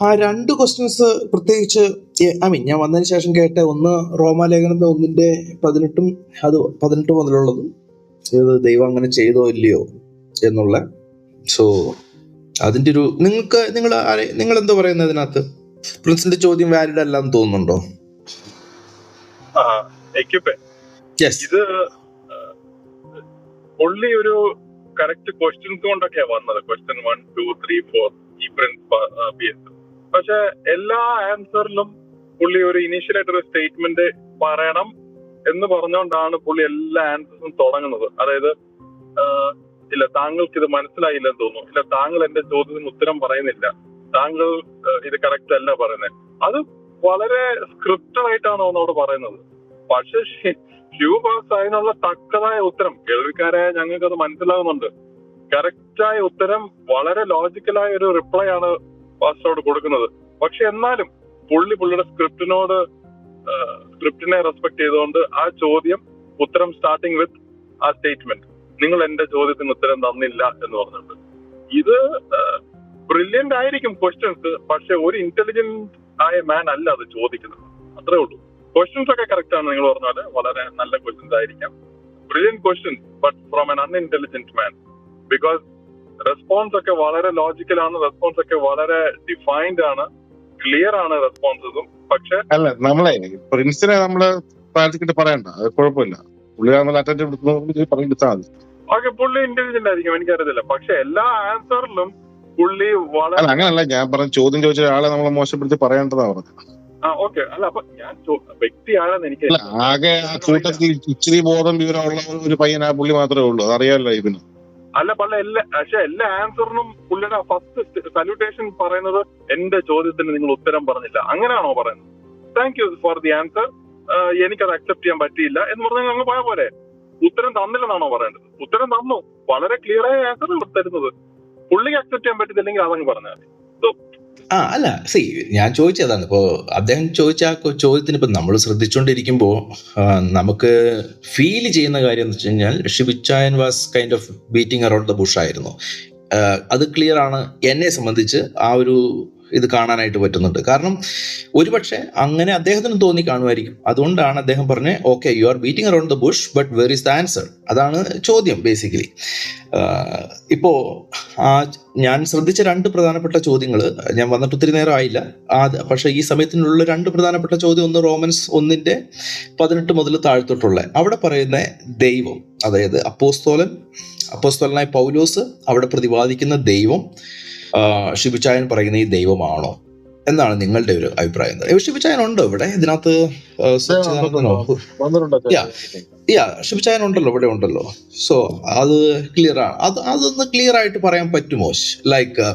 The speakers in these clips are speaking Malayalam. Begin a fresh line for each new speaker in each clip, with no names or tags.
ആ രണ്ട് ക്വസ്റ്റ്യൻസ് പ്രത്യേകിച്ച് ഐ മീൻ ഞാൻ വന്നതിന് ശേഷം കേട്ട ഒന്ന് റോമാലേഖനത്തെ ഒന്നിന്റെ പതിനെട്ടും അത് പതിനെട്ട് മുതലുള്ളതും ഇത് ദൈവം അങ്ങനെ ചെയ്തോ ഇല്ലയോ എന്നുള്ള. സോ അതിന്റെ ഒരു നിങ്ങൾക്ക് നിങ്ങൾ നിങ്ങൾ എന്താ പറയുന്നത് അതിനകത്ത് പ്രിൻസിന്റെ ചോദ്യം വാലിഡ് അല്ല എന്ന് തോന്നുന്നുണ്ടോ?
ഇത് പുള്ളി ഒരു കറക്റ്റ് ക്വസ്റ്റ്യൻസ് കൊണ്ടൊക്കെയാ വന്നത്. Question one two three four ഈ പ്രിൻസ് പക്ഷെ എല്ലാ ആൻസറിലും പുള്ളി ഒരു ഇനീഷ്യൽ ആയിട്ട് ഒരു സ്റ്റേറ്റ്മെന്റ് പറയണം എന്ന് പറഞ്ഞുകൊണ്ടാണ് പുള്ളി എല്ലാ ആൻസേഴ്സും തുടങ്ങുന്നത്. അതായത് ഇല്ല താങ്കൾക്ക് ഇത് മനസ്സിലായില്ല എന്ന് തോന്നുന്നു. ഇല്ല താങ്കൾ എന്റെ ചോദ്യത്തിന് ഉത്തരം പറയുന്നില്ല. താങ്കൾ ഇത് കറക്റ്റ് അല്ല പറയുന്നത് അത് വളരെ സ്ക്രിപ്റ്റഡ് ആയിട്ടാണ് അവനോട് പറയുന്നത്. പക്ഷെ ഷിവപാസ് അതിനുള്ള തക്കതായ ഉത്തരം കേൾവിക്കാരായ ഞങ്ങൾക്ക് അത് മനസ്സിലാകുന്നുണ്ട് കറക്റ്റായ ഉത്തരം വളരെ ലോജിക്കലായ ഒരു റിപ്ലൈ ആണ് പാസ്റ്ററോട് കൊടുക്കുന്നത്. പക്ഷെ എന്നാലും പുള്ളി പുള്ളിയുടെ സ്ക്രിപ്റ്റിനോട് സ്ക്രിപ്റ്റിനെ റെസ്പെക്ട് ചെയ്തുകൊണ്ട് ആ ചോദ്യം ഉത്തരം സ്റ്റാർട്ടിങ് വിത്ത് ആ സ്റ്റേറ്റ്മെന്റ് നിങ്ങൾ എന്റെ ചോദ്യത്തിന് ഉത്തരം തന്നില്ല എന്ന് പറഞ്ഞിട്ടുണ്ട്. ഇത് ബ്രില്യന്റ് ആയിരിക്കും ക്വസ്റ്റ്യൻസ് പക്ഷെ ഒരു ഇന്റലിജന്റ് ആയ മാൻ അല്ല അത് ചോദിക്കുന്നത്. അത്രേ ഉള്ളൂ. ക്വസ്റ്റ്യൻസ് ഒക്കെ കറക്റ്റ് ആണ് നിങ്ങൾ പറഞ്ഞാൽ വളരെ നല്ല ക്വസ്റ്റ്യൻസ് ആയിരിക്കാം. Brilliant questions but from an unintelligent man because response ഒക്കെ വളരെ ലോജിക്കൽ ആണ്. റെസ്പോൺസ് ഒക്കെ വളരെ ഡിഫൈൻഡ് ആണ്. ക്ലിയർ ആണ് റെസ്പോൺസും പക്ഷെ
അല്ല നമ്മളെ പ്രിൻസിനെ നമ്മൾ പ്രാർത്ഥിക്കിട്ട് പറയണ്ട. അത് കുഴപ്പമില്ല. പുള്ളി നമ്മൾ അറ്റൻഡ് പറഞ്ഞെടുത്താൽ മതി.
ഓക്കെ പുള്ളി ഇന്റലിജന്റ് ആയിരിക്കും. എനിക്കറിയത്തില്ല. പക്ഷെ എല്ലാ ആൻസറിലും പുള്ളി വളരെ
അല്ല അങ്ങനല്ല. ഞാൻ പറഞ്ഞ ചോദ്യം ചോദിച്ച ഒരാളെ നമ്മൾ മോശപ്പെടുത്തി പറയേണ്ടതാ പറഞ്ഞത്.
ആ ഓക്കെ. അല്ല അപ്പൊ ഞാൻ ചോ- എനിക്ക്
ആകെ കൂട്ടത്തിൽ ഇച്ചിരി ബോധം വിവരമുള്ള ഒരു പയ്യനാ ആ പുള്ളി മാത്രമേ ഉള്ളൂ. അതറിയാമല്ലോ ഇതിന്.
അല്ല പള്ള എല്ലാ പക്ഷെ എല്ലാ ആൻസറിനും പുള്ളിയുടെ ഫസ്റ്റ് സല്യൂട്ടേഷൻ പറയുന്നത് എന്റെ ചോദ്യത്തിന് നിങ്ങൾ ഉത്തരം പറഞ്ഞില്ല. അങ്ങനെയാണോ പറയുന്നത്? Thank you for the answer എനിക്കത് അക്സെപ്റ്റ് ചെയ്യാൻ പറ്റിയില്ല എന്ന് പറഞ്ഞാൽ അങ്ങ് പോയ പോലെ ഉത്തരം തന്നില്ലെന്നാണോ പറയേണ്ടത്? ഉത്തരം തന്നു. വളരെ ക്ലിയർ ആയ ആൻസർ തരുന്നത്. പുള്ളിക്ക് അക്സെപ്റ്റ് ചെയ്യാൻ പറ്റത്തില്ലെങ്കിൽ അതങ്ങ് പറഞ്ഞാൽ മതി.
ആ അല്ല സി ഞാൻ ചോദിച്ചതാണ്. ഇപ്പോ അദ്ദേഹം ചോദിച്ച ചോദ്യത്തിന് ഇപ്പം നമ്മൾ ശ്രദ്ധിച്ചുകൊണ്ടിരിക്കുമ്പോൾ നമുക്ക് ഫീൽ ചെയ്യുന്ന കാര്യം എന്ന് വെച്ച് കഴിഞ്ഞാൽ Shibichayan was kind of beating around the bush ആയിരുന്നു. അത് ക്ലിയർ ആണ്. എന്നെ സംബന്ധിച്ച് ആ ഒരു ഇത് കാണാനായിട്ട് പറ്റുന്നുണ്ട്. കാരണം ഒരുപക്ഷെ അങ്ങനെ അദ്ദേഹത്തിന് തോന്നി കാണുമായിരിക്കും. അതുകൊണ്ടാണ് അദ്ദേഹം പറഞ്ഞത് okay you are beating around the bush but where is the answer അതാണ് ചോദ്യം ബേസിക്കലി ഇപ്പോൾ ആ ഞാൻ ശ്രദ്ധിച്ച രണ്ട് പ്രധാനപ്പെട്ട ചോദ്യങ്ങൾ ഞാൻ വന്നിട്ട് ഒത്തിരി നേരം ആയില്ല. ആ പക്ഷേ ഈ സമയത്തിനുള്ള രണ്ട് പ്രധാനപ്പെട്ട ചോദ്യം ഒന്ന് റോമൻസ് ഒന്നിന്റെ പതിനെട്ട് മുതൽ താഴ്ത്തോട്ടുള്ള അവിടെ പറയുന്ന ദൈവം അതായത് അപ്പോസ്തോലൻ അപ്പോസ്തോലനായ പൗലോസ് അവിടെ പ്രതിപാദിക്കുന്ന ദൈവം ആ, പറയുന്ന ഈ ദൈവമാണോ? എന്നാണ് നിങ്ങളുടെ ഒരു അഭിപ്രായം? ഏ, ഉണ്ട് ഇവിടെ? ഇതിനകത്ത് യാ ഷിബിച്ചായൻ ഉണ്ടല്ലോ? ഇവിടെ ഉണ്ടല്ലോ. സോ അത് ക്ലിയർ ആണ്. അത് അതൊന്ന് ക്ലിയർ ആയിട്ട് പറയാൻ പറ്റുമോ? ലൈക്ക്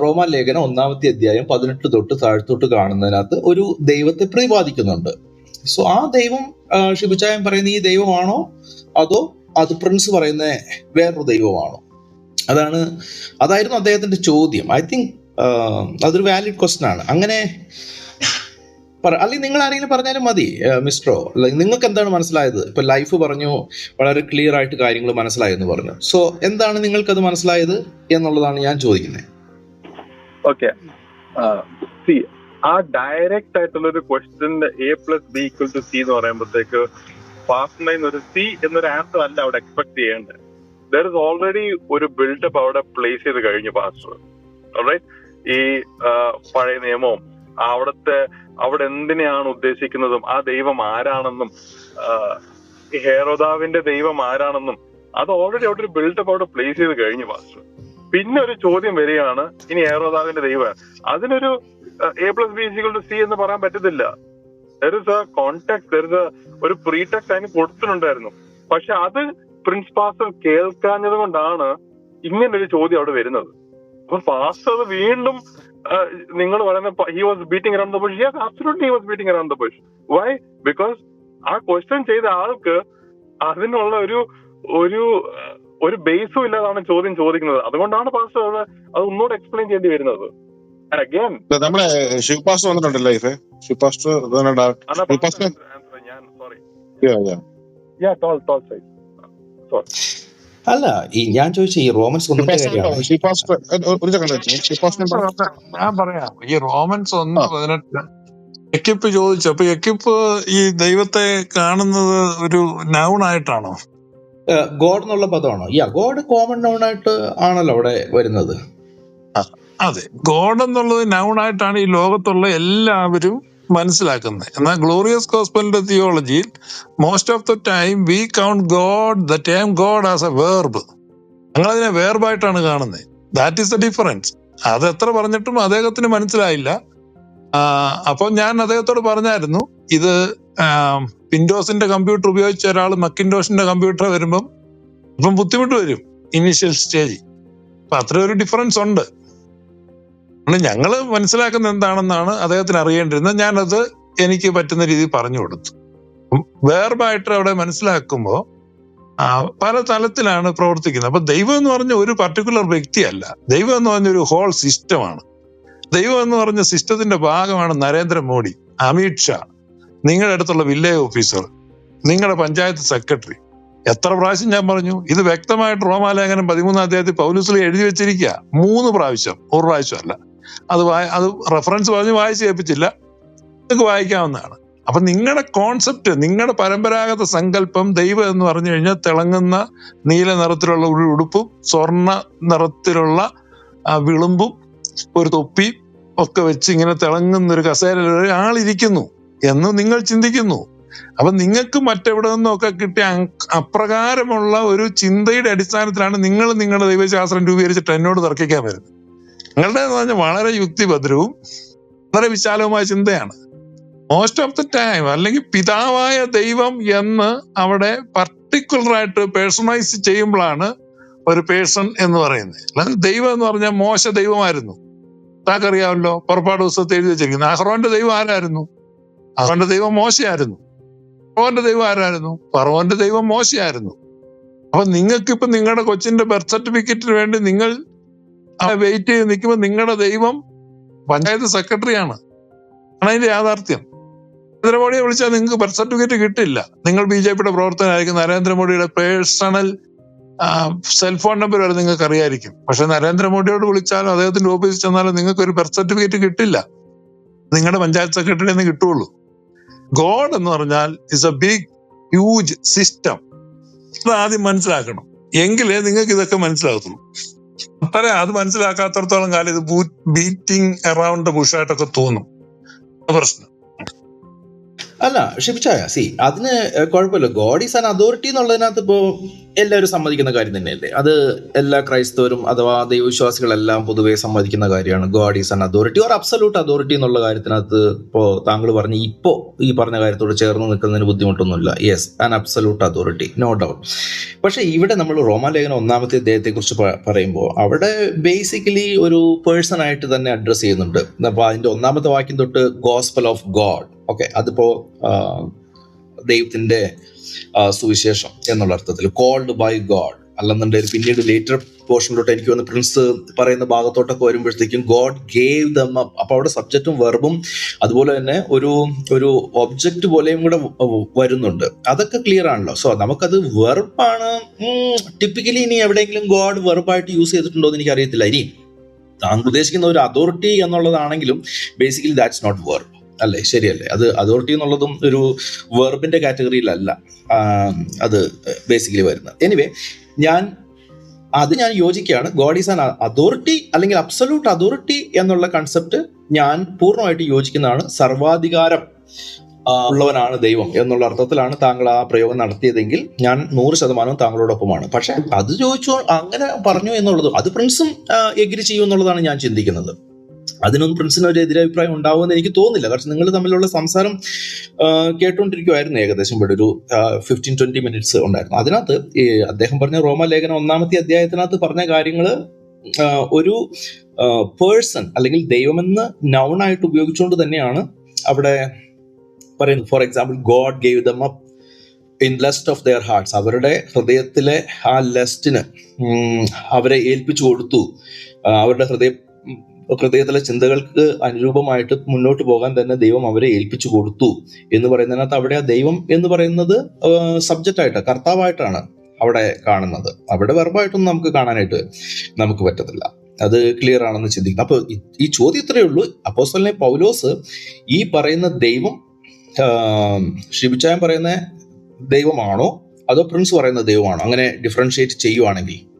റോമാ ലേഖനം ഒന്നാമത്തെ അധ്യായം പതിനെട്ട് തൊട്ട് താഴ്ത്തോട്ട് കാണുന്നതിനകത്ത് ഒരു ദൈവത്തെ പ്രതിപാദിക്കുന്നുണ്ട്. സോ ആ ദൈവം ശിവചായൻ പറയുന്ന ഈ ദൈവമാണോ? അതോ അത് പ്രിൻസ് പറയുന്ന വേറൊരു ദൈവമാണോ. അതാണ് അതായിരുന്നു അദ്ദേഹത്തിന്റെ ചോദ്യം. ഐ തിങ്ക് അതൊരു വാലിഡ് ക്വസ്റ്റൻ ആണ്. അങ്ങനെ അല്ലെങ്കിൽ നിങ്ങൾ ആരെങ്കിലും പറഞ്ഞാലും മതി മിസ്റ്ററോ നിങ്ങൾക്ക് എന്താണ് മനസ്സിലായത്? ഇപ്പൊ ലൈഫ് പറഞ്ഞു വളരെ ക്ലിയർ ആയിട്ട് കാര്യങ്ങൾ മനസ്സിലായെന്ന് പറഞ്ഞു. സോ എന്താണ് നിങ്ങൾക്ക് അത് മനസ്സിലായത് എന്നുള്ളതാണ് ഞാൻ ചോദിക്കുന്നത്
ഓക്കെ സി ആ ഡയറക്റ്റ് ആയിട്ടുള്ള ഒരു ക്വസ്റ്റിന്റെ A plus B equal to C എന്ന് പറയുമ്പോഴത്തേക്ക് ഫാസ്റ്റ് ഒരു സി എന്നൊരു ആൻസർ അല്ല അവിടെ എക്സ്പെക്ട് ചെയ്യേണ്ടത്. ദർ ഇസ് ഓൾറെഡി ഒരു ബിൽഡപ്പ് അവിടെ പ്ലേസ് ചെയ്ത് കഴിഞ്ഞു പാസ്റ്റർ ഈ പഴയ നിയമവും അവിടുത്തെ അവിടെ എന്തിനെയാണ് ഉദ്ദേശിക്കുന്നതും ആ ദൈവം ആരാണെന്നും ഹേറോദാവിന്റെ ദൈവം ആരാണെന്നും അത് ഓൾറെഡി അവിടെ ഒരു ബിൽഡപ്പ് അവിടെ പ്ലേസ് ചെയ്ത് കഴിഞ്ഞു പാസ്റ്റർ പിന്നെ ഒരു ചോദ്യം വരികയാണ് ഇനി ഹേറോദാവിന്റെ ദൈവം. അതിനൊരു A plus B C to C എന്ന് പറയാൻ പറ്റത്തില്ല. There is a contact there is ഒരു പ്രീടെക്ട് അതിന് കൊടുത്തിട്ടുണ്ടായിരുന്നു. പക്ഷെ അത് പ്രിൻസ് പാസ്റ്റർ കേൾക്കാഞ്ഞത് കൊണ്ടാണ് ഇങ്ങനൊരു ചോദ്യം അവിടെ വരുന്നത്. അപ്പൊ പാസ്റ്റർ വീണ്ടും നിങ്ങൾ പറയുന്ന he was beating around the bush he was beating around the bush why because ആ ക്വസ്റ്റ്യൻ ചെയ്ത ആൾക്ക് അതിനുള്ള ഒരു ഒരു ഒരു ബേസും ഇല്ലാതാണ് ചോദ്യം ചോദിക്കുന്നത്. അതുകൊണ്ടാണ് പാസ്റ്റർ അത് ഒന്നുകൂടെ എക്സ്പ്ലെയിൻ ചെയ്യേണ്ടി വരുന്നത്. അഗൈൻ
നമ്മളെ ശിവപാസ്റ്റർ വന്നിട്ടുണ്ട് ലൈഫ് ശിവപാസ്റ്റർ
ഞാൻ സോറി
Yeah, yeah.
യാ ടോൾ ടോൾ സോറി
അല്ല ഈ ഞാൻ ചോദിച്ച ഈ റോമൻസ് ഒന്നിന്റെ കാര്യമാണ്
ഷിപ്പാസ്റ്റ് ഒരു സെക്കൻഡ് ഷിപ്പാസ്റ്റ്
ഞാൻ പറയാം. ഈ റോമൻസ് ഒന്ന് പതിനെട്ട്. എക്കിപ്പ് ചോദിച്ചു. അപ്പൊ എക്കിപ്പ് ഈ ദൈവത്തെ കാണുന്നത് ഒരു നൗൺ ആയിട്ടാണോ?
ഗോഡ് എന്നുള്ള പദമാണോ? യാ ഗോഡ് കോമൺ നൗൺ ആയിട്ട് ആണല്ലോ അവിടെ വരുന്നത്.
അതെ. ഗോഡ് എന്നുള്ളത് നൗൺ ആയിട്ടാണ് ഈ ലോകത്തുള്ള എല്ലാവരും മനസ്സിലാക്കുന്നത്. എന്നാൽ ഗ്ലോറിയസ് ഗോസ്പലിന്റെ തിയോളജിയിൽ most of the time we count God the time God as a verb ഞങ്ങൾ അതിനെ വേർബായിട്ടാണ് കാണുന്നത്. ദാറ്റ് ഈസ് ദ ഡിഫറൻസ് അത് എത്ര പറഞ്ഞിട്ടും അദ്ദേഹത്തിന് മനസ്സിലായില്ല. അപ്പോൾ ഞാൻ അദ്ദേഹത്തോട് പറഞ്ഞായിരുന്നു ഇത് വിൻഡോസിന്റെ കമ്പ്യൂട്ടർ ഉപയോഗിച്ച ഒരാൾ മക്കിൻഡോസിന്റെ കമ്പ്യൂട്ടർ വരുമ്പം ഇപ്പം ബുദ്ധിമുട്ട് വരും ഇനീഷ്യൽ സ്റ്റേജ് അപ്പൊ അത്ര ഒരു ഡിഫറൻസ് ഉണ്ട്. ഞങ്ങൾ മനസ്സിലാക്കുന്ന എന്താണെന്നാണ് അദ്ദേഹത്തിന് അറിയേണ്ടിരുന്നത്. ഞാനത് എനിക്ക് പറ്റുന്ന രീതിയിൽ പറഞ്ഞു കൊടുത്തു. വേർബായിട്ട് അവിടെ മനസ്സിലാക്കുമ്പോൾ പല തലത്തിലാണ് പ്രവർത്തിക്കുന്നത്. അപ്പൊ ദൈവം എന്ന് പറഞ്ഞ ഒരു പർട്ടിക്കുലർ വ്യക്തിയല്ല. ദൈവം എന്ന് പറഞ്ഞ ഒരു ഹോൾ സിസ്റ്റമാണ് ദൈവം എന്ന് പറഞ്ഞ സിസ്റ്റത്തിന്റെ ഭാഗമാണ് നരേന്ദ്രമോദി അമിത് ഷാ. നിങ്ങളുടെ അടുത്തുള്ള വില്ലേജ് ഓഫീസർ നിങ്ങളുടെ പഞ്ചായത്ത് സെക്രട്ടറി. എത്ര പ്രാവശ്യം ഞാൻ പറഞ്ഞു ഇത് വ്യക്തമായിട്ട് റോമാലേഖനം പതിമൂന്നാം അധ്യായത്തിൽ പൗലൂസിൽ എഴുതി വെച്ചിരിക്കുക. മൂന്ന് പ്രാവശ്യം ഒരു പ്രാവശ്യം അല്ല. അത് അത് റെഫറൻസ് പറഞ്ഞ് വായിച്ച് കേൾപ്പിച്ചില്ല. നിങ്ങൾക്ക് വായിക്കാവുന്നതാണ്. അപ്പൊ നിങ്ങളുടെ കോൺസെപ്റ്റ് നിങ്ങളുടെ പരമ്പരാഗത സങ്കല്പം ദൈവം എന്ന് പറഞ്ഞു കഴിഞ്ഞാൽ തിളങ്ങുന്ന നീല നിറത്തിലുള്ള ഒരു ഉടുപ്പും സ്വർണ നിറത്തിലുള്ള വിളുമ്പും ഒരു തൊപ്പി ഒക്കെ വെച്ച് ഇങ്ങനെ തിളങ്ങുന്ന ഒരു കസേരയിൽ ഒരാളിരിക്കുന്നു എന്ന് നിങ്ങൾ ചിന്തിക്കുന്നു. അപ്പൊ നിങ്ങൾക്ക് മറ്റെവിടെ നിന്നൊക്കെ കിട്ടിയ അപ്രകാരമുള്ള ഒരു ചിന്തയുടെ അടിസ്ഥാനത്തിലാണ് നിങ്ങൾ നിങ്ങളുടെ ദൈവശാസ്ത്രം രൂപീകരിച്ചിട്ട് എന്നോട് തർക്കിക്കാൻ വരുന്നത്. നിങ്ങളുടെ എന്ന് പറഞ്ഞാൽ വളരെ യുക്തിഭദ്രവും വളരെ വിശാലവുമായ ചിന്തയാണ്. മോസ്റ്റ് ഓഫ് ദ ടൈം അല്ലെങ്കിൽ പിതാവായ ദൈവം എന്ന് അവിടെ പർട്ടിക്കുലർ ആയിട്ട് പേഴ്സണൈസ് ചെയ്യുമ്പോഴാണ് ഒരു പേഴ്സൺ എന്ന് പറയുന്നത്. അല്ലാതെ ദൈവം എന്ന് പറഞ്ഞാൽ മോശ ദൈവമായിരുന്നു. താക്കറിയാമല്ലോ പുറപ്പാട് ദിവസത്തെ എഴുതി വെച്ചിരിക്കുന്നത് അഹ്റോന്റെ ദൈവം ആരായിരുന്നു? അഹ്റോന്റെ ദൈവം മോശയായിരുന്നു. ഫറവോന്റെ ദൈവം ആരായിരുന്നു? പറവന്റെ ദൈവം മോശയായിരുന്നു. അപ്പൊ നിങ്ങൾക്ക് ഇപ്പൊ നിങ്ങളുടെ കൊച്ചിന്റെ ബർത്ത് സർട്ടിഫിക്കറ്റിന് വേണ്ടി നിങ്ങൾ വെയിറ്റ് ചെയ്ത് നിൽക്കുമ്പോൾ നിങ്ങളുടെ ദൈവം പഞ്ചായത്ത് സെക്രട്ടറിയാണ്. ആണ് അതിന്റെ യാഥാർത്ഥ്യം. നരേന്ദ്രമോദിയെ വിളിച്ചാൽ നിങ്ങൾക്ക് ബർത്ത് സർട്ടിഫിക്കറ്റ് കിട്ടില്ല. നിങ്ങൾ ബി ജെ പിയുടെ പ്രവർത്തനമായിരിക്കും നരേന്ദ്രമോദിയുടെ പേഴ്സണൽ സെൽഫോൺ നമ്പർ വരെ നിങ്ങൾക്ക് അറിയായിരിക്കും. പക്ഷെ നരേന്ദ്രമോദിയോട് വിളിച്ചാലും അദ്ദേഹത്തിന്റെ ഓഫീസിൽ ചെന്നാലും നിങ്ങൾക്ക് ഒരു ബർത്ത് സർട്ടിഫിക്കറ്റ് കിട്ടില്ല. നിങ്ങളുടെ പഞ്ചായത്ത് സെക്രട്ടറി എന്ന് കിട്ടുള്ളൂ. ഗോഡ് എന്ന് പറഞ്ഞാൽ is a big huge system ആദ്യം മനസ്സിലാക്കണം. എങ്കിലേ നിങ്ങൾക്ക് ഇതൊക്കെ മനസ്സിലാകത്തുള്ളൂ. അത്ര അത് മനസ്സിലാക്കാത്തടത്തോളം കാലം ഇത് ബീറ്റിംഗ് അറൌണ്ട് ബുഷായിട്ടൊക്കെ തോന്നും. അതാ പ്രശ്നം.
അല്ല ഷിപ്പിച്ചായ സി അതിന് കുഴപ്പമില്ല. ഗോഡ് ഈസ് ആൻ അതോറിറ്റി എന്നുള്ളതിനകത്ത് ഇപ്പോൾ എല്ലാവരും സമ്മതിക്കുന്ന കാര്യം തന്നെയല്ലേ? അത് എല്ലാ ക്രൈസ്തവരും അഥവാ ദൈവവിശ്വാസികളെല്ലാം പൊതുവെ സമ്മതിക്കുന്ന കാര്യമാണ്. God is an authority or absolute authority എന്നുള്ള കാര്യത്തിനകത്ത് ഇപ്പോൾ താങ്കൾ പറഞ്ഞ് ഇപ്പോൾ ഈ പറഞ്ഞ കാര്യത്തോട് ചേർന്ന് നിൽക്കുന്നതിന് ബുദ്ധിമുട്ടൊന്നുമില്ല. Yes an absolute authority no doubt പക്ഷേ ഇവിടെ നമ്മൾ റോമാലേഖനം ഒന്നാമത്തെ അദ്ദേഹത്തെ കുറിച്ച് പറയുമ്പോൾ അവിടെ ബേസിക്കലി ഒരു പേഴ്സൺ ആയിട്ട് തന്നെ അഡ്രസ്സ് ചെയ്യുന്നുണ്ട്. അപ്പോൾ അതിന്റെ ഒന്നാമത്തെ വാക്യം തൊട്ട് ഗോസ്പൽ ഓഫ് ഗോഡ് ഓക്കെ അതിപ്പോ ദൈവത്തിന്റെ സുവിശേഷം എന്നുള്ള അർത്ഥത്തിൽ കോൾഡ് ബൈ ഗോഡ് അല്ലെന്നുണ്ടെങ്കിൽ പിന്നീട് ലേറ്റർ പോർഷനിലോട്ട് എനിക്ക് വന്ന് പ്രിൻസ് പറയുന്ന ഭാഗത്തോട്ടൊക്കെ വരുമ്പോഴത്തേക്കും ഗോഡ് ഗേവ് ദം അപ്പ് അപ്പൊ അവിടെ സബ്ജക്റ്റും വെർബും അതുപോലെ തന്നെ ഒരു ഒരു ഒബ്ജക്റ്റ് പോലെയും കൂടെ വരുന്നുണ്ട്. അതൊക്കെ ക്ലിയർ ആണല്ലോ. സോ നമുക്കത് വെർബാണ് ടിപ്പിക്കലി ഇനി എവിടെയെങ്കിലും ഗോഡ് വെർബായിട്ട് യൂസ് ചെയ്തിട്ടുണ്ടോ എന്ന് എനിക്ക് അറിയത്തില്ല ഇനി താങ്കൾ ഉദ്ദേശിക്കുന്ന ഒരു അതോറിറ്റി എന്നുള്ളതാണെങ്കിലും ബേസിക്കലി ദാറ്റ്സ് നോട്ട് വെർബ് അല്ലേ? ശരിയല്ലേ? അത് അതോറിറ്റി എന്നുള്ളതും ഒരു വെർബിന്റെ കാറ്റഗറിയിലല്ല അത് ബേസിക്കലി വരുന്നത്. എനിവേ ഞാൻ അത് ഞാൻ യോജിക്കുകയാണ്. ഗോഡ് ഈസ് ആൻ അതോറിറ്റി അല്ലെങ്കിൽ അബ്സല്യൂട്ട് അതോറിറ്റി എന്നുള്ള കൺസെപ്റ്റ് ഞാൻ പൂർണമായിട്ട് യോജിക്കുന്നതാണ്. സർവാധികാരം ഉള്ളവനാണ് ദൈവം എന്നുള്ള അർത്ഥത്തിലാണ് താങ്കൾ ആ പ്രയോഗം നടത്തിയതെങ്കിൽ ഞാൻ നൂറ് ശതമാനവും താങ്കളോടൊപ്പമാണ്. പക്ഷെ അത് ചോദിച്ചു അങ്ങനെ പറഞ്ഞു എന്നുള്ളത് അത് പ്രിൻസും എഗ്രി ചെയ്യും എന്നുള്ളതാണ് ഞാൻ ചിന്തിക്കുന്നത്. അതിനൊന്നും പ്രിൻസിന് ഒരു എതിരഭിപ്രായം ഉണ്ടാവുമെന്ന് എനിക്ക് തോന്നുന്നില്ല. കാരണം നിങ്ങൾ തമ്മിലുള്ള സംസാരം കേട്ടുകൊണ്ടിരിക്കുമായിരുന്നു ഏകദേശം ഇവിടെ ഒരു ഫിഫ്റ്റീൻ ട്വന്റി മിനിറ്റ്സ് ഉണ്ടായിരുന്നു. അതിനകത്ത് ഈ അദ്ദേഹം പറഞ്ഞ റോമലേഖനം ഒന്നാമത്തെ അധ്യായത്തിനകത്ത് പറഞ്ഞ കാര്യങ്ങൾ ഒരു പേഴ്സൺ അല്ലെങ്കിൽ ദൈവമെന്ന് നൗണായിട്ട് ഉപയോഗിച്ചുകൊണ്ട് തന്നെയാണ് അവിടെ പറയുന്നത്. For example God gave them up in lust of their hearts അവരുടെ ഹൃദയത്തിലെ ആ ലെസ്റ്റിന് അവരെ ഏൽപ്പിച്ചു കൊടുത്തു. അവരുടെ ഹൃദയ ഹൃദയത്തിലെ ചിന്തകൾക്ക് അനുരൂപമായിട്ട് മുന്നോട്ട് പോകാൻ തന്നെ ദൈവം അവരെ ഏൽപ്പിച്ചു കൊടുത്തു എന്ന് പറയുന്നതിനകത്ത് അവിടെ ആ ദൈവം എന്ന് പറയുന്നത് സബ്ജക്റ്റ് ആയിട്ട് കർത്താവായിട്ടാണ് അവിടെ കാണുന്നത്. അവിടെ വെർബായിട്ടൊന്നും നമുക്ക് കാണാനായിട്ട് നമുക്ക് പറ്റത്തില്ല. അത് ക്ലിയർ ആണെന്ന് ചിന്തിക്കുന്നു. അപ്പോൾ ഈ- ചോദ്യം ഇത്രയേ ഉള്ളൂ. അപ്പോസ്തലനെ പൗലോസ് ഈ പറയുന്ന ദൈവം ഷിബിച്ചായൻ പറയുന്ന ദൈവമാണോ? അതോ പ്രിൻസ് പറയുന്ന ദൈവമാണോ? അങ്ങനെ ഡിഫറൻഷിയേറ്റ് ചെയ്യുവാണെങ്കിൽ.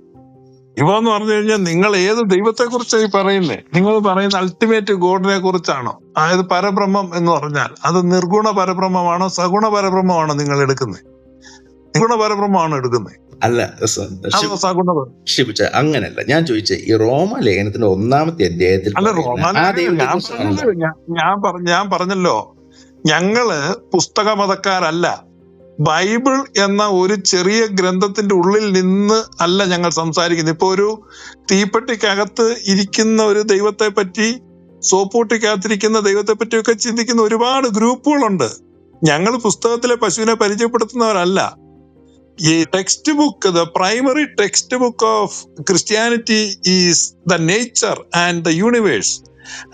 ഇവ എന്ന് പറഞ്ഞു കഴിഞ്ഞാൽ നിങ്ങൾ ഏത് ദൈവത്തെ കുറിച്ചാണ് ഈ പറയുന്നത് നിങ്ങൾ പറയുന്ന അൾട്ടിമേറ്റ് ഗോഡിനെ കുറിച്ചാണോ അതായത് പരബ്രഹ്മം എന്ന് പറഞ്ഞാൽ അത് നിർഗുണ പരബ്രഹ്മമാണോ സഗുണ പരബ്രഹ്മമാണോ നിങ്ങൾ എടുക്കുന്നത് നിർഗുണ പരബ്രഹ്മമാണോ എടുക്കുന്നത്
അല്ല അങ്ങനല്ല. ഞാൻ ചോദിച്ച ഈ റോമ ലേഖനത്തിന്റെ ഒന്നാമത്തെ അധ്യായത്തിൽ
അല്ല
പറയുന്ന
ഞാൻ ഞാൻ പറഞ്ഞല്ലോ. ഞങ്ങൾ പുസ്തക മതക്കാരല്ല ബൈബിൾ എന്ന ഒരു ചെറിയ ഗ്രന്ഥത്തിന്റെ ഉള്ളിൽ നിന്ന് അല്ല ഞങ്ങൾ സംസാരിക്കുന്നത്. ഇപ്പൊ ഒരു തീപ്പെട്ടിക്കകത്ത് ഇരിക്കുന്ന ഒരു ദൈവത്തെ പറ്റി സോപ്പൂട്ടിക്കകത്തിരിക്കുന്ന ദൈവത്തെ പറ്റിയൊക്കെ ചിന്തിക്കുന്ന ഒരുപാട് ഗ്രൂപ്പുകളുണ്ട്. ഞങ്ങൾ പുസ്തകത്തിലെ പശുവിനെ പരിചയപ്പെടുത്തുന്നവരല്ല. ഈ textbook the primary textbook of Christianity is the nature and the universe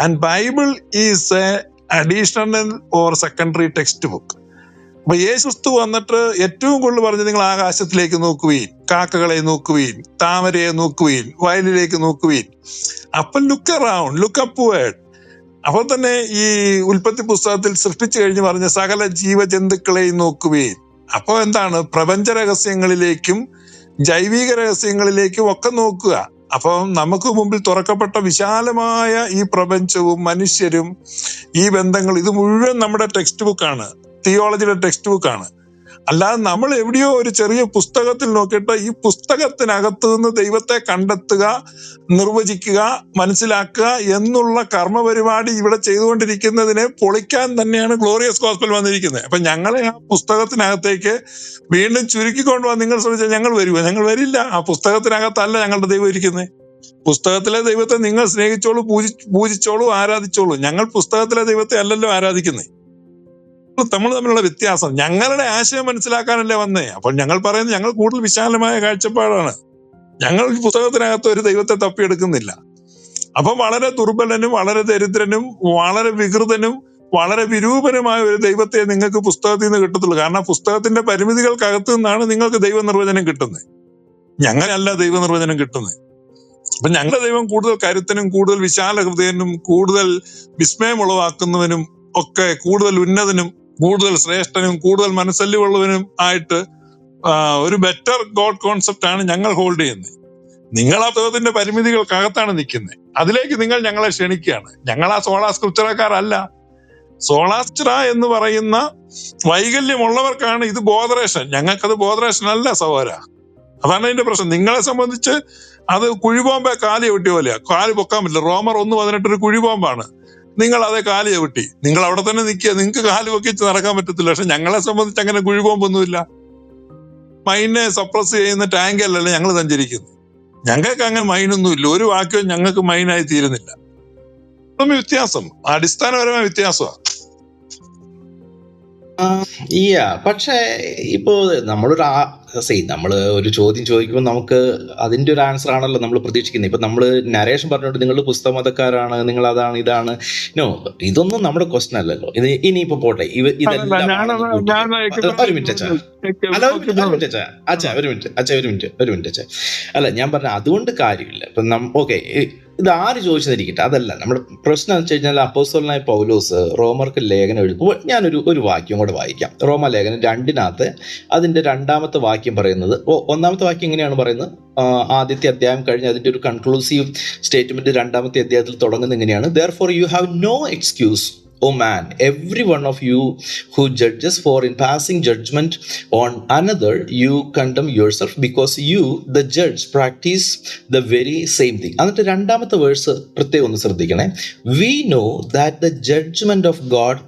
and Bible is a additional or secondary textbook അപ്പൊ യേശുസ്തു വന്നിട്ട് ഏറ്റവും കൂടുതൽ പറഞ്ഞ് നിങ്ങൾ ആകാശത്തിലേക്ക് നോക്കുവീൻ കാക്കകളെ നോക്കുവീൻ താമരയെ നോക്കുവീൻ വയലിലേക്ക് നോക്കുവീൻ. അപ്പൊ look around look upward അപ്പോൾ തന്നെ ഈ ഉൽപ്പത്തി പുസ്തകത്തിൽ സൃഷ്ടിച്ചു കഴിഞ്ഞ് പറഞ്ഞ സകല ജീവജന്തുക്കളെയും നോക്കുവീൻ. അപ്പോൾ എന്താണ്? പ്രപഞ്ച രഹസ്യങ്ങളിലേക്കും ജൈവിക രഹസ്യങ്ങളിലേക്കും ഒക്കെ നോക്കുക. അപ്പം നമുക്ക് മുമ്പിൽ തുറക്കപ്പെട്ട വിശാലമായ ഈ പ്രപഞ്ചവും മനുഷ്യരും ഈ ബന്ധങ്ങൾ ഇത് മുഴുവൻ നമ്മുടെ ടെക്സ്റ്റ് ബുക്കാണ് തിയോളജിയുടെ ടെക്സ്റ്റ് ബുക്കാണ് അല്ലാതെ നമ്മൾ എവിടെയോ ഒരു ചെറിയ പുസ്തകത്തിൽ നോക്കിയിട്ട് ഈ പുസ്തകത്തിനകത്തു നിന്ന് ദൈവത്തെ കണ്ടെത്തുക നിർവചിക്കുക മനസ്സിലാക്കുക എന്നുള്ള കർമ്മ പരിപാടി ഇവിടെ ചെയ്തുകൊണ്ടിരിക്കുന്നതിനെ പൊളിക്കാൻ തന്നെയാണ് ഗ്ലോറിയസ് ഗോസ്പൽ വന്നിരിക്കുന്നത്. അപ്പൊ ഞങ്ങളെ ആ പുസ്തകത്തിനകത്തേക്ക് വീണ്ടും ചുരുക്കിക്കൊണ്ട് വന്ന് നിങ്ങൾ ശ്രമിച്ചാൽ ഞങ്ങൾ വരുമോ ഞങ്ങൾ വരില്ല. ആ പുസ്തകത്തിനകത്തല്ല ഞങ്ങളുടെ ദൈവം ഇരിക്കുന്നത്. പുസ്തകത്തിലെ ദൈവത്തെ നിങ്ങൾ സ്നേഹിച്ചോളൂ പൂജി പൂജിച്ചോളൂ ആരാധിച്ചോളൂ. ഞങ്ങൾ പുസ്തകത്തിലെ ദൈവത്തെ അല്ലല്ലോ ആരാധിക്കുന്നത്. നമ്മൾ തമ്മിലുള്ള വ്യത്യാസം. ഞങ്ങളുടെ ആശയം മനസ്സിലാക്കാനല്ലേ വന്നേ. അപ്പോൾ ഞങ്ങൾ പറയുന്നത് ഞങ്ങൾ കൂടുതൽ വിശാലമായ കാഴ്ചപ്പാടാണ്. ഞങ്ങൾ പുസ്തകത്തിനകത്ത് ഒരു ദൈവത്തെ തപ്പിയെടുക്കുന്നില്ല. അപ്പൊ വളരെ ദുർബലനും വളരെ ദരിദ്രനും വളരെ വികൃതനും വളരെ വിരൂപനുമായ ഒരു ദൈവത്തെ നിങ്ങൾക്ക് പുസ്തകത്തിൽ നിന്ന് കിട്ടത്തുള്ളൂ. കാരണം പുസ്തകത്തിന്റെ പരിമിതികൾക്കകത്ത് നിന്നാണ് നിങ്ങൾക്ക് ദൈവ നിർവചനം കിട്ടുന്നത്. ഞങ്ങളല്ല ദൈവ നിർവചനം കിട്ടുന്നത്. അപ്പൊ ഞങ്ങളുടെ ദൈവം കൂടുതൽ കരുത്തനും കൂടുതൽ വിശാല ഹൃദയനും കൂടുതൽ വിസ്മയം ഉളവാക്കുന്നവനും ഒക്കെ കൂടുതൽ ഉന്നതനും കൂടുതൽ ശ്രേഷ്ഠനും കൂടുതൽ മനസ്സല്ലുള്ളവനും ആയിട്ട് ഒരു ബെറ്റർ ഗോഡ് കോൺസെപ്റ്റ് ആണ് ഞങ്ങൾ ഹോൾഡ് ചെയ്യുന്നത്. നിങ്ങൾ ആ തോതിന്റെ പരിമിതികൾക്കകത്താണ് നിൽക്കുന്നത്. അതിലേക്ക് നിങ്ങൾ ഞങ്ങളെ ക്ഷണിക്കുകയാണ്. ഞങ്ങൾ ആ സോളാ സ്ക്രിപ്ചറക്കാരല്ല. സോളാസ്ട്ര എന്ന് പറയുന്ന വൈകല്യമുള്ളവർക്കാണ് ഇത് ബോധറേഷൻ ഞങ്ങൾക്കത് ബോധറേഷൻ അല്ല സഹോര അതാണ് അതിന്റെ പ്രശ്നം. നിങ്ങളെ സംബന്ധിച്ച് അത് കുഴിബോംബെ കാലി വെട്ടിയ പോലെയാ. കാൽ പൊക്കാൻ പറ്റില്ല. റോമർ ഒന്ന് പതിനെട്ടൊരു കുഴിബോംബാണ്. നിങ്ങൾ അതേ കാൽ ചവിട്ടി. നിങ്ങൾ അവിടെ തന്നെ നിൽക്കുക നിങ്ങൾക്ക് കാൽ വെക്കിച്ച് നടക്കാൻ പറ്റത്തില്ല. പക്ഷെ ഞങ്ങളെ സംബന്ധിച്ച് അങ്ങനെ കുഴിപോമ്പൊന്നുമില്ല മൈനെ സപ്രസ് ചെയ്യുന്ന ടാങ്ക് അല്ലല്ലോ ഞങ്ങൾ സഞ്ചരിക്കുന്നത്. ഞങ്ങൾക്ക് അങ്ങനെ മൈനൊന്നുമില്ല. ഒരു വാക്യവും ഞങ്ങൾക്ക് മൈനായി തീരുന്നില്ല. വ്യത്യാസം. അടിസ്ഥാനപരമായ വ്യത്യാസമാണ്.
യാ പക്ഷേ ഇപ്പോ നമ്മളൊരു സേ നമ്മൾ ഒരു ചോദ്യം ചോദിക്കുമ്പോൾ നമുക്ക് അതിന്റെ ഒരു ആൻസർ ആണല്ലോ നമ്മൾ പ്രതീക്ഷിക്കുന്നത് ഇപ്പൊ നമ്മൾ നരേഷൻ പറഞ്ഞോണ്ട് നിങ്ങൾ പുസ്തക പുസ്തകമതക്കാരാണ് നിങ്ങൾ അതാണ് ഇതാണ്. നോ ഇതൊന്നും നമ്മുടെ ക്വസ്റ്റൻ അല്ലല്ലോ. ഇത് ഇനിയിപ്പോ പോട്ടെ. ഒരു മിനിറ്റ് അച്ഛാ. അല്ല ഒരു മിനിറ്റ് ഒരു മിനിറ്റ് അച്ഛാ. അച്ഛാ ഒരു മിനിറ്റ് അച്ഛാ ഒരു മിനിറ്റ് ഒരു മിനിറ്റ് അച്ഛാ. അല്ല ഞാൻ പറഞ്ഞ അതുകൊണ്ട് കാര്യമില്ല. ഇപ്പം ഓക്കെ ഇത് ആര് ചോദിച്ചതിരിക്കട്ടെ. അതല്ല നമ്മുടെ പ്രശ്നം എന്ന് വെച്ച് കഴിഞ്ഞാൽ അപ്പോസ്തലനായ പൗലോസ് റോമർക്ക് ലേഖനം എഴുതുമ്പോൾ ഞാനൊരു ഒരു വാക്യം കൂടെ വായിക്കാം. റോമ ലേഖനം രണ്ടിനകത്ത് അതിന്റെ രണ്ടാമത്തെ വാക്യം പറയുന്നത് ഓ ഒന്നാമത്തെ വാക്യം എങ്ങനെയാണ് പറയുന്നത്? ആദ്യത്തെ അധ്യായം കഴിഞ്ഞ് അതിന്റെ ഒരു കൺക്ലൂസീവ് സ്റ്റേറ്റ്മെന്റ് രണ്ടാമത്തെ അധ്യായത്തിൽ തുടങ്ങുന്നത് എങ്ങനെയാണ്? Therefore you have no excuse O man every one of you who judges for in passing judgment on another you condemn yourself because you the judge practice the very same thing. എന്നിട്ട് രണ്ടാമത്തെ വേഴ്സ് പ്രത്യേകം ഒന്ന് ശ്രദ്ധിക്കണേ. We know that the judgment of God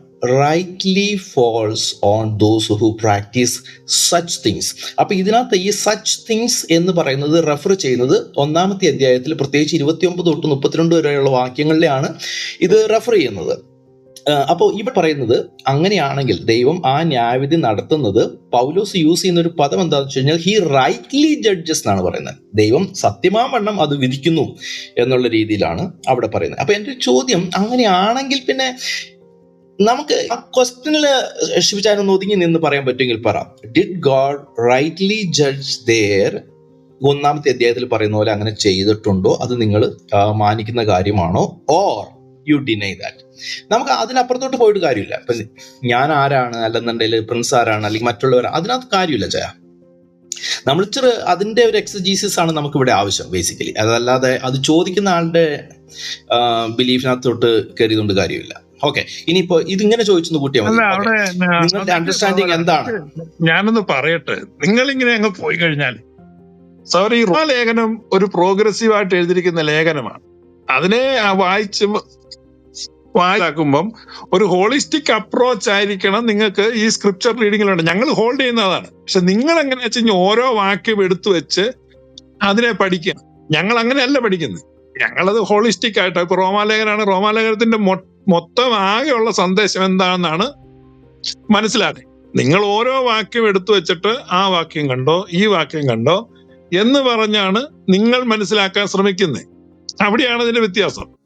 rightly falls on those who practice such things അപ്പൊ ഇതിനകത്ത് ഈ സച്ച് തിങ്സ് എന്ന് പറയുന്നത് റെഫർ ചെയ്യുന്നത് ഒന്നാമത്തെ അധ്യായത്തിൽ പ്രത്യേകിച്ച് ഇരുപത്തിയൊമ്പത് തൊട്ട് മുപ്പത്തിരണ്ട് വരെയുള്ള വാക്യങ്ങളിലാണ് ഇത് റെഫർ ചെയ്യുന്നത്. അപ്പോൾ ഇവിടെ പറയുന്നത് അങ്ങനെയാണെങ്കിൽ ദൈവം ആ ന്യായവിധി നടത്തുന്നത് പൗലോസ് യൂസ് ചെയ്യുന്ന ഒരു പദം എന്താണെന്ന് വെച്ച് കഴിഞ്ഞാൽ ഹി റൈറ്റ്ലി ജഡ്ജസ് എന്നാണ് പറയുന്നത്. ദൈവം സത്യമാവണ്ണം അത് വിധിക്കുന്നു എന്നുള്ള രീതിയിലാണ് അവിടെ പറയുന്നത്. അപ്പൊ എന്റെ ചോദ്യം അങ്ങനെയാണെങ്കിൽ പിന്നെ നമുക്ക് ആ ക്വസ്റ്റ്യനിൽ ശിവചാരം ഒതുങ്ങി നിന്ന് പറയാൻ പറ്റുമെങ്കിൽ പറ. Did God rightly judge there ഒന്നാമത്തെ അധ്യായത്തിൽ പറയുന്ന പോലെ അങ്ങനെ ചെയ്തിട്ടുണ്ടോ? അത് നിങ്ങൾ മാനിക്കുന്ന കാര്യമാണോ? ഓർ യു ഡിനൈ ദാറ്റ് നമുക്ക് അതിനപ്പുറത്തോട്ട് പോയിട്ട് കാര്യമില്ല. ഇപ്പൊ ഞാൻ ആരാണ് അല്ലെന്നുണ്ടെങ്കിൽ പ്രിൻസ് ആരാണ് അല്ലെങ്കിൽ മറ്റുള്ളവർ അതിനകത്ത് കാര്യമില്ല ജയ. നമ്മൾ ഇച്ചിരി അതിന്റെ ഒരു എക്സജീസിസ് ആണ് നമുക്ക് ഇവിടെ ആവശ്യം ബേസിക്കലി അതല്ലാതെ അത് ചോദിക്കുന്ന ആളുടെ ബിലീഫിനകത്തോട്ട് കയറിയതുകൊണ്ട് കാര്യമില്ല. ഓക്കെ ഇനിയിപ്പോ ഇതിങ്ങനെ ചോദിച്ചൊന്ന് കൂട്ടിയാൽ നിങ്ങളുടെ അണ്ടർസ്റ്റാൻഡിങ് എന്താണ്?
ഞാനൊന്ന് പറയട്ടെ. നിങ്ങൾ ഇങ്ങനെ അങ്ങ് പോയി കഴിഞ്ഞാൽ സോറി ലേഖനം ഒരു പ്രോഗ്രസീവ് ആയിട്ട് എഴുതിയിരിക്കുന്ന ലേഖനമാണ്. അതിനെ വായിച്ച് വായിക്കുമ്പം ഒരു ഹോളിസ്റ്റിക് അപ്രോച്ച് ആയിരിക്കണം നിങ്ങൾക്ക് ഈ സ്ക്രിപ്ചർ റീഡിങ്ങിലുണ്ട് ഞങ്ങൾ ഹോൾഡ് ചെയ്യുന്നതാണ് പക്ഷെ നിങ്ങൾ എങ്ങനെ വെച്ച് കഴിഞ്ഞാൽ ഓരോ വാക്യം എടുത്തു വെച്ച് അതിനെ പഠിക്കുക? ഞങ്ങൾ അങ്ങനെയല്ല പഠിക്കുന്നത്. ഞങ്ങളത് ഹോളിസ്റ്റിക് ആയിട്ട്. ഇപ്പൊ റോമാലേഖനാണ്. റോമാലേഖനത്തിന്റെ മൊത്തം ആകെയുള്ള സന്ദേശം എന്താണെന്നാണ് മനസ്സിലാക്കുക നിങ്ങൾ ഓരോ വാക്യം എടുത്തു വെച്ചിട്ട് ആ വാക്യം കണ്ടോ ഈ വാക്യം കണ്ടോ എന്ന് പറഞ്ഞാണ് നിങ്ങൾ മനസ്സിലാക്കാൻ ശ്രമിക്കുന്നത്. അവിടെയാണ് ഇതിന്റെ വ്യത്യാസം.